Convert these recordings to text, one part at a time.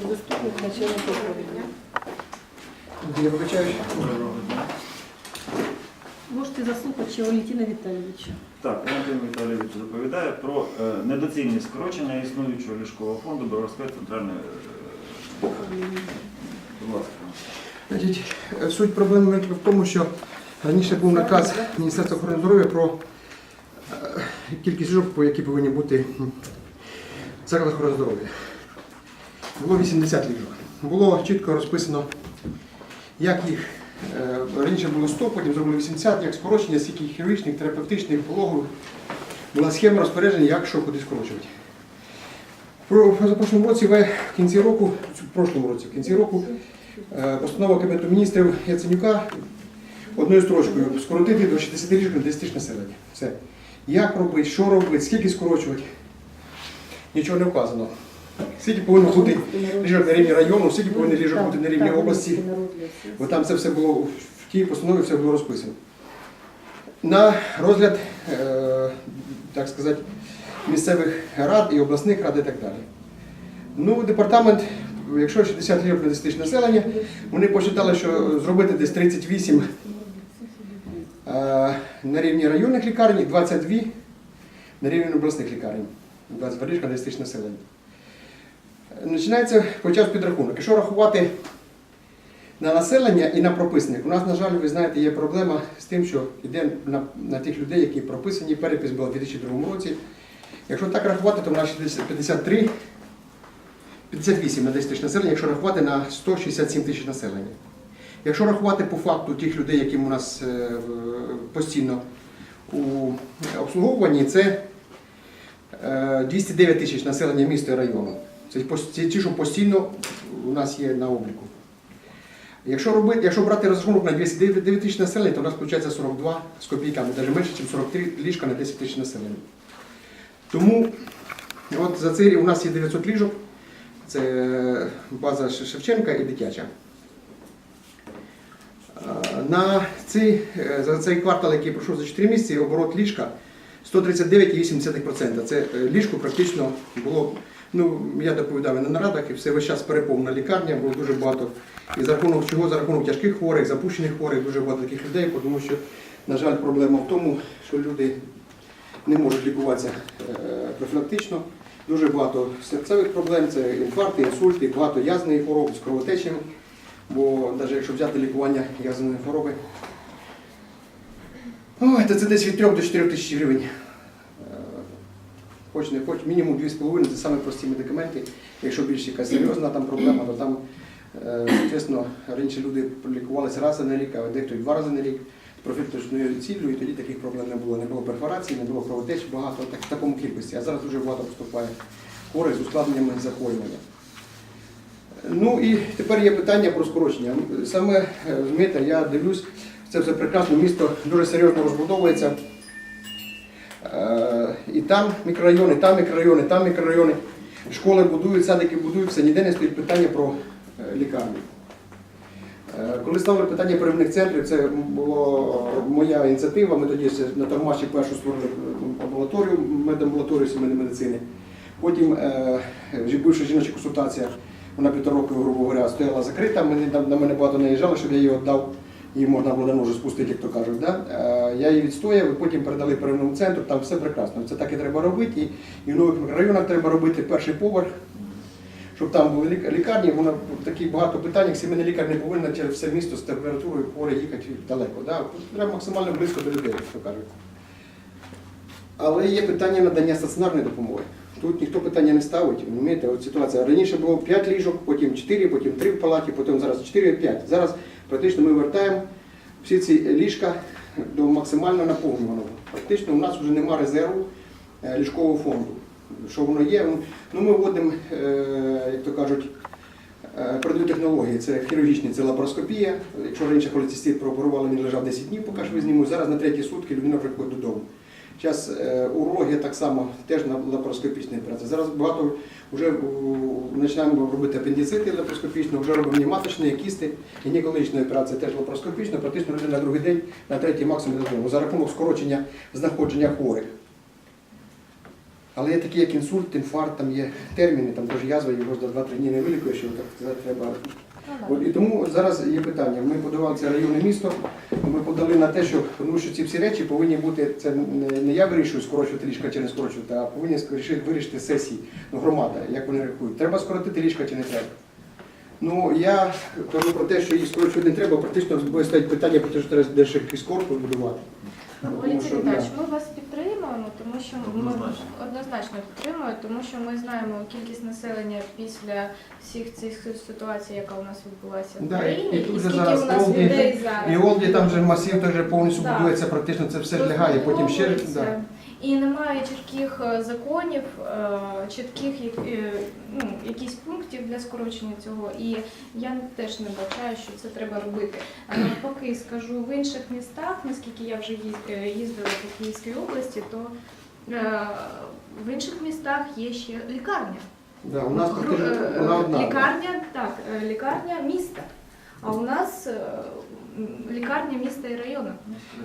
Заступник начальника управління. Я. Можете заслухати Валентина Віталійовича. Так, Валентин Віталійович доповідає про е, недоцільні скорочення існуючого ліжкового фонду Броварської центральної е. Будь ласка. Значить, суть проблеми в тому, що раніше був наказ Міністерства охорони здоров'я про е, кількість ліжок, по які повинні бути в закладах охорони здоров'я. Було 80 ліжок. Було чітко розписано, як їх е, раніше було 100, потім зробили 80, як скорочення, скільки хірургічних, терапевтичних, пологових. Була схема розпорядження, як що куди скорочувати. В позапрошлому році, в кінці року, в прошлому році, в кінці року, Е, Постанова Кабінету міністрів Яценюка одною строчкою скоротити до 60 ліжок на 10 тисяч населення. Все. Як робити, що робити, скільки скорочувати? Нічого не вказано. Скільки повинно бути ліжок на рівні району, скільки повинно ліжок бути на рівні області. Бо там це все було в тій постанові все було розписано. На розгляд, е, так сказати, місцевих рад і обласних рад і так далі. Ну, департамент, якщо 60 ліжок на 10 тисяч населення, вони посчитали, що зробити десь 38 е, на рівні районних лікарень і 22 на рівні обласних лікарень. 22 ліжка на 10 тисяч населення. Е, Починається почав підрахунок. Якщо рахувати на населення і на прописаних, у нас, на жаль, ви знаєте, є проблема з тим, що йде на, на тих людей, які прописані, перепис була в 2002 році. Якщо так рахувати, то в нас 53 58 на 10 тисяч населення, якщо рахувати на 167 тисяч населення. Якщо рахувати по факту тих людей, які у нас е, постійно у обслуговуванні, це е, 209 тисяч населення міста і району. Це ті, що постійно у нас є на обліку. Якщо, робити, якщо брати розрахунок на 209 тисяч населення, то у нас виходить 42 з копійками, навіть менше, ніж 43 ліжка на 10 тисяч населення. Тому от за цей у нас є 900 ліжок. Це база Шевченка і дитяча. Е, На цей, е, за цей квартал, який пройшов за 4 місяці, оборот ліжка 139,8%. Це е, ліжко практично було, ну я доповідав і на нарадах, і все весь час переповнена лікарня, було дуже багато. І за рахунок чого? За рахунок тяжких хворих, запущених хворих, дуже багато таких людей, тому що, на жаль, проблема в тому, що люди не можуть лікуватися е, профілактично. Дуже багато серцевих проблем, це інфаркти, інсульти, багато язної хвороби з кровотечами. Бо навіть якщо взяти лікування язної хвороби, ой, то це десь від 3 до 4 тисяч гривень. Е, Хоч не хоч, мінімум 2,5 це саме прості медикаменти. Якщо більш якась серйозна там проблема, то там, е, чесно, раніше люди лікувалися раз на рік, а дехто і два рази на рік з профілактичною ціллю, і тоді таких проблем не було. Не було перфорації, не було кровотеч багато, так, в такому кількості. А зараз дуже багато поступає хворих з ускладненнями захворювання. Ну і тепер є питання про скорочення. Саме е, розумієте, я дивлюсь, це все прекрасно, місто дуже серйозно розбудовується. І там мікрорайони, там мікрорайони, там мікрорайони. Школи будують, садики будують, все ніде не стоїть питання про е, лікарню. Е, Коли ставили питання первинних центрів, це була моя ініціатива. Ми тоді на Товмаші першу створили е, амбулаторію, медамбулаторію сімейної медицини. Потім бивша жіноча консультація, вона півтора року, грубо говоря, стояла закрита. На, мене багато наїжджали, щоб я її віддав. Її можна було на ножу спустити, як то кажуть. Да? Е, я її відстояв і потім передали первинному центру, там все прекрасно. Це так і треба робити. І, в нових мікрорайонах треба робити перший поверх, щоб там були лік- лікарні. Воно такі багато питань, як сімейний лікар не повинен через все місто з температурою хворий їхати далеко. Да? Треба максимально близько до людей, як то кажуть. Але є питання надання стаціонарної допомоги. Тут ніхто питання не ставить. Розумієте, от ситуація. Раніше було 5 ліжок, потім 4, потім 3 в палаті, потім зараз 4 5. Зараз практично ми вертаємо всі ці ліжка до максимально наповнюваного. Практично у нас вже немає резерву е, ліжкового фонду. Що воно є? Ну, ми вводимо, е, як то кажуть, передові технології. Це хірургічні, це лапароскопія. Якщо раніше холецистит прооперували, він лежав 10 днів, поки ви знімуть. Зараз на треті сутки людина приходить додому. Зараз е, урологія так само теж на лапароскопічній операції. Зараз багато вже починаємо робити апендицити лапароскопічно, вже робимо маточні, кісти, гінекологічна операція теж лапароскопічна, практично на другий день, на третій максимум додому. За рахунок скорочення знаходження хворих. Але є такі, як інсульт, інфаркт, там є терміни, там теж язва, його за 2-3 дні не вилікуєш, його так сказати, треба. От, і тому зараз є питання. Ми подавали це районне місто, ми подали на те, що, тому що ці всі речі повинні бути, це не, не я вирішую скорочувати ліжка чи не скорочувати, а повинні вирішити сесії, ну, громада, як вони рахують. Треба скоротити ліжка чи не треба. Ну, я кажу про те, що їх скорочувати не треба, практично буде стоять питання про те, що треба дещо якийсь корпус будувати. Олексій що, Віталійович, ми вас підтримуємо, тому що ми Однозначно. однозначно підтримуємо, тому що ми знаємо кількість населення після всіх цих ситуацій, яка у нас відбулася в Да, Україні, і і, тут же скільки зараз у нас Олді- людей зараз. І Олді там же масив теж повністю Да. будується, практично це все ж лягає, потім ще. Да. І немає чітких е, законів, е, чітких е, ну, якісь пунктів для скорочення цього. І я теж не бачаю, що це треба робити. А навпаки, скажу в інших містах, наскільки я вже їз- їздила по Київській області, то в інших містах є ще лікарня. Да, у нас Гру-. Лікарня, так, лікарня міста. А у нас е, лікарня міста і району.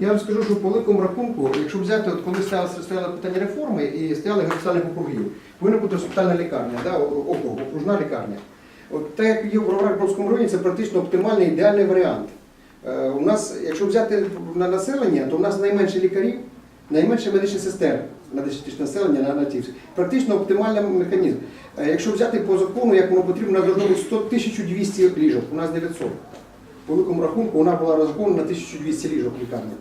Я вам скажу, що по великому рахунку, якщо взяти, от коли стояло, питання реформи і стояли госпітальних округів, повинна бути госпітальна лікарня, да, округ, окружна лікарня. От те, як є в Броварському районі, це практично оптимальний ідеальний варіант. Е, у нас, якщо взяти на населення, то у нас найменше лікарів, найменше медичних сестер на тисячі населення на, на всі. Практично оптимальний механізм. Е, якщо взяти по закону, як воно потрібно, должно бути 100 1200 ліжок, у нас 900. По великому рахунку вона була розрахована на 1200 ліжок лікарні.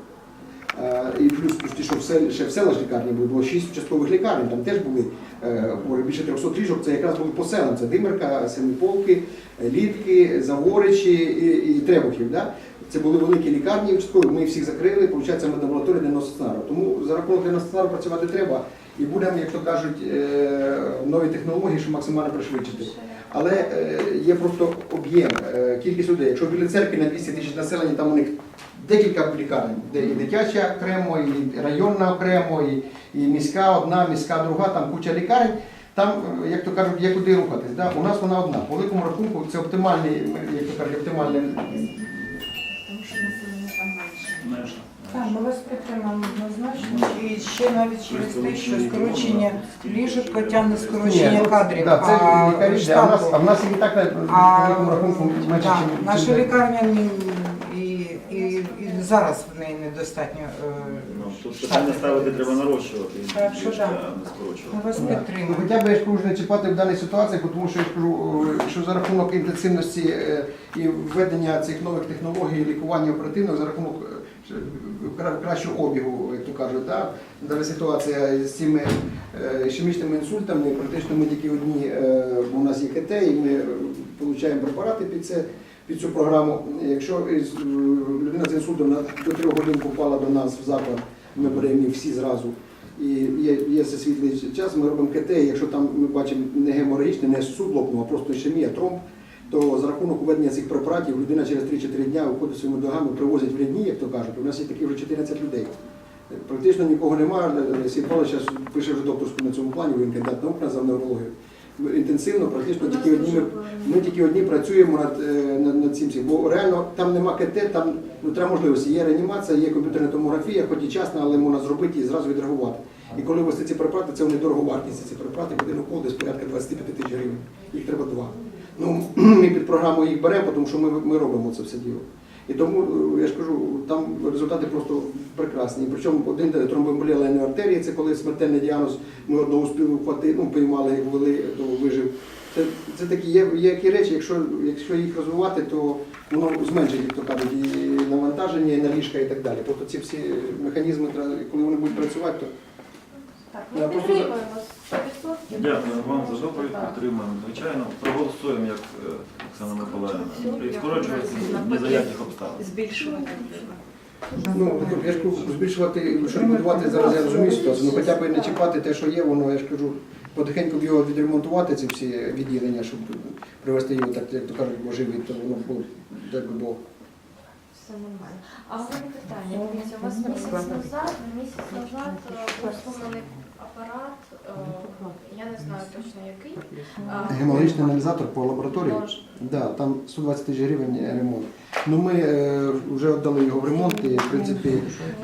Е, І плюс ті, що в сел, ще в селах лікарні було, було 6 участкових лікарень, там теж були е, хворі, більше 300 ліжок, це якраз були по селам. Це Димирка, Семиполки, Літки, Заворичі і, і Требухів. Да? Це були великі лікарні участкові, ми всіх закрили, виходить, ми лабораторія 90 стаціонару. Тому за рахунок 90 стаціонару працювати треба. І будемо, як то кажуть, е, нові технології, щоб максимально пришвидшити. Але е, є просто об'єм, е, кількість людей. Якщо в Білій церкві на 200 тисяч населення, там у них декілька лікарень, де і дитяча окремо, і районна окремо, і, і міська одна, міська друга, там куча лікарень. Там, як то кажуть, є куди рухатись. Да? У нас вона одна. По великому рахунку це оптимальний, як то кажуть, оптимальний. Менше. Так, ми вас підтримуємо однозначно. І ще навіть через те, що скорочення ліжок потягне скорочення кадрів. Да, це а лікарі, а в нас, а штату. в нас і так на А, великому рахунку менше, так, ніж наша лікарня ні- і, і, і зараз в неї недостатньо. е, Ну, тут питання ставити треба нарощувати, Так, що а не Ми скорочувати. вас Ну, підтримуємо. Хоча б я ж кажу, не чіпати в даній ситуації, тому що я ж кажу, е, що за рахунок інтенсивності е, і введення цих нових технологій, лікування оперативного, за рахунок е, кращого обігу, як то кажуть, да? зараз ситуація з цими е, ішемічними інсультами, практично ми тільки одні, е, у нас є КТ, і ми е, отримуємо препарати під це. Під цю програму, якщо е, людина з інсультом до трьох годин попала до нас в заклад, ми беремо всі зразу. І є, є світлий час, ми робимо КТ, якщо там ми бачимо не геморагічне, не сублокну, а просто ішемія, тромб, то за рахунок введення цих препаратів людина через 3-4 дня виходить своїми ногами, привозять в рідні, як то кажуть. У нас є такі вже 14 людей. Практично нікого немає. Сій Павлович зараз пише вже докторську на цьому плані, він кандидат наук на неврологію. Інтенсивно, практично тільки одні ми ми тільки одні працюємо над, е, над, над цим всім. Бо реально там нема КТ, там ну, треба можливості. Є реанімація, є комп'ютерна томографія, хоч і часна, але можна зробити і зразу відреагувати. І коли ввести ці препарати, це вони дороговартісні. Ці препарати один укол десь порядка 25 тисяч гривень. Їх треба два. Ну, ми під програму їх беремо, тому що ми, ми робимо це все діло. І тому е, я ж кажу, там результати просто прекрасні. Причому один тромбоемболія лайної артерії, це коли смертельний діагноз, ми одного успіли вхватити, ну, поймали, як ввели, то вижив. Це, це такі є, є які речі, якщо, якщо їх розвивати, то воно зменшить, як то кажуть, і навантаження, і на ліжка і так далі. Тобто ці всі механізми, коли вони будуть працювати, то Так, Я ми просто підтримуємо вас 100%. Дякую вам за доповідь, Так. підтримуємо. Звичайно, проголосуємо, як е, Оксана Миколаївна. І скорочувати ні за яких обставин. Збільшувати ну, я ж кажу, збільшувати, що будувати зараз, я розумію ситуацію, ну хоча б не чіпати те, що є, воно, я ж кажу, потихеньку б його відремонтувати, ці всі відділення, щоб привести його, так, як то кажуть, божий від, то воно було, так би Бог. Все нормально. А у мене питання. Дивіться, у вас місяць назад, місяць назад е, був апарат, е, я не знаю точно який. А, Гемологічний аналізатор по лабораторії. Може. Да, там 120 тисяч гривень ремонт. Ну ми е, вже віддали його в ремонт і в принципі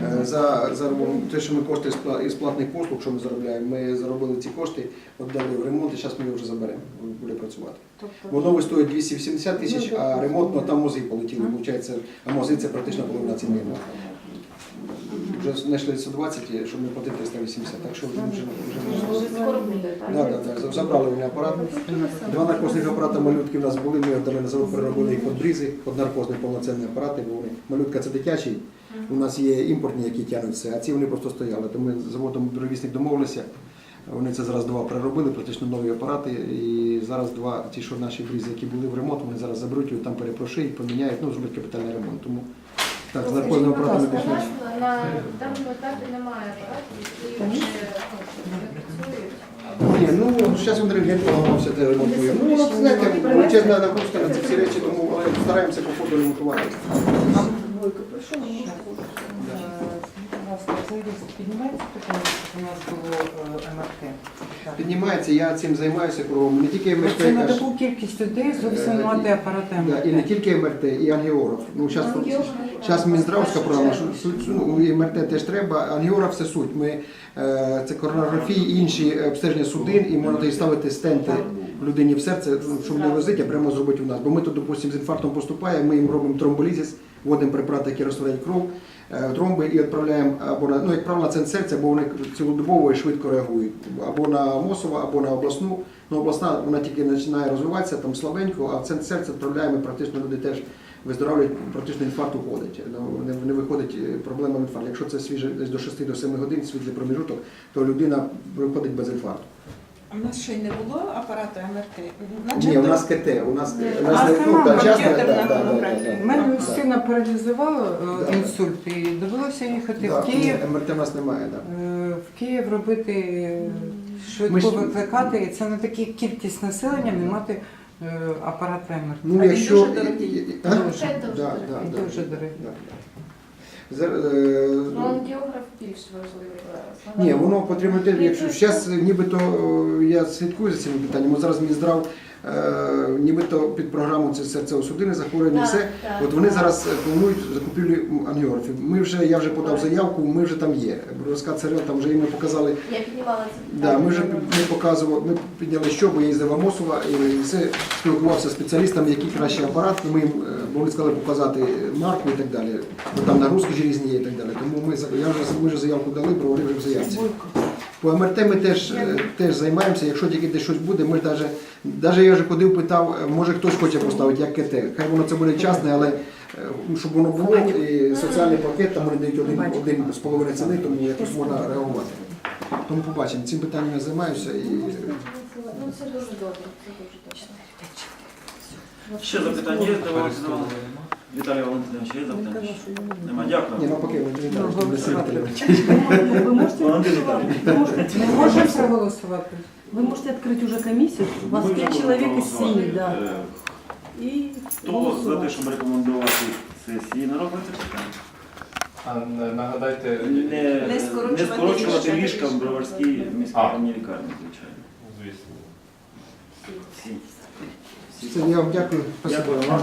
е, за, за те, що ми кошти з пла- із платних послуг, що ми заробляємо, ми заробили ці кошти, віддали в ремонт і зараз ми його вже заберемо, буде працювати. Тобто Воно стоїть 280 тисяч, а ремонт, ну там мози полетіли, виходить, а мози це практично половина ціни. Вже знайшли 120, щоб не платити 380, так що вже, вже, вже скоро буде, так? Да, да, да. Забрали вони апарат. Два наркозних апарати малютки в нас були, ми віддали на завод, переробили їх під брізи, під наркозні повноцінні апарати, бо вони малютка це дитячий. У нас є імпортні, які тягнуть все, а ці вони просто стояли. То ми з заводом дровісник домовилися. Вони це зараз два переробили, практично нові апарати. І зараз два, ті, що наші брізи, які були в ремонт, вони зараз заберуть його, там перепрошують, поміняють, ну, зроблять капітальний ремонт. Тому так, з наркозними апаратами нас на даному етапі немає апаратів, які вже ну, не працюють. Ні, ну зараз Андрій рентген поламався, де ремонтує. Ну, от, знаєте, величезна нагрузка на ці всі речі, тому але стараємося по ходу ремонтувати. Ну, Е, будь ласка, взагалі піднімається питання, щоб у нас було е, МРТ? Піднімається, я цим займаюся кругом. Не тільки МРТ, Це на таку кількість людей зовсім Е, мати апарати да, і не тільки МРТ, і ангіограф. Ну, зараз, зараз Мінздравська програма, ну, і МРТ теж треба, ангіограф це суть. Ми, е, це коронарографії, інші обстеження судин, і можна ставити стенти людині в серце, ну, щоб не возити, а прямо зробити у нас. Бо ми тут, допустимо, з інфарктом поступаємо, ми їм робимо тромболізис, вводимо препарати, які розтворяють кров, е, тромби і відправляємо або на, ну, як правило, центр серця, бо вони цілодобово і швидко реагують. Або на МОСОВу, або на обласну. Ну, обласна вона тільки починає розвиватися, там слабенько, а в центр серця відправляємо, практично люди теж виздоравлюють, практично інфаркт уходить. Ну, не, не виходить е, проблема інфаркту. Якщо це свіже десь до 6-7 годин, світлий проміжуток, то людина виходить без інфаркту. У нас ще й не було апарату МРТ. Ні, у нас КТ, у нас, у нас не це ну, мама, та, частна, да, да, да, да, У мене да. сина паралізувало Да. е, інсульт і довелося їхати Да, в Київ. МРТ у нас немає, так. Е, В Київ робити е, Ми швидко ж- викликати, і це на таку кількість населення не мати е, апарат МРТ. Ну, А він якщо... дуже дорогий. А? Дуже, Да, да, да, дуже дорогий. да. Ну, ангіограф більш важливий зараз. Ні, воно потрібно якщо зараз нібито е, я слідкую за цим питанням, от зараз Мінздрав е, нібито під програму це серцево-судинне захворювання, Так, все. так. От вони зараз е, планують закупівлю ангіографів. Ми вже, я вже подав заявку, ми вже там є. Бровська ЦРЛ, там вже їм ми показали. Я піднімала це Да, ми вже ми показували, ми підняли що, бо я їздив в Амосова і все спілкувався з спеціалістами, який кращий апарат. Ми їм е, вони сказали показати марку і так далі. Бо там нагрузки ж різні є і так далі. Тому ми я вже ми вже заявку дали, провели вже в заявці. По МРТ ми теж, е, теж займаємося, якщо тільки десь щось буде, ми навіть, навіть я вже ходив, питав, е, може хтось хоче поставити як КТ. Хай воно це буде частне, але е, щоб воно було, і соціальний пакет, там вони дають один, один з половиною ціни, тому якось можна реагувати. Тому побачимо, цим питанням я займаюся і Ну, це дуже добре, це дуже точно. Ще запитання є, Давайте Івановна? Віталій Валентинович, є запитання? Нема, дякую. ні, навпаки, Ну. Валентин Віталійович. Ви можете, Ми можемо проголосувати? вы можете открыть уже комиссию, у вас Ми вже пять человек из проголосували. да. Е, И Хто за голосовать. те, щоб рекомендувати сесії на розгляд? А нагадайте, Не, Не не скорочувати скорочувати ліжка. ліжка в Броварській міській А. районній лікарні, звичайно. звісно. Всі. Всі. Все, я вам дякую. Спасибо. Дякую вам.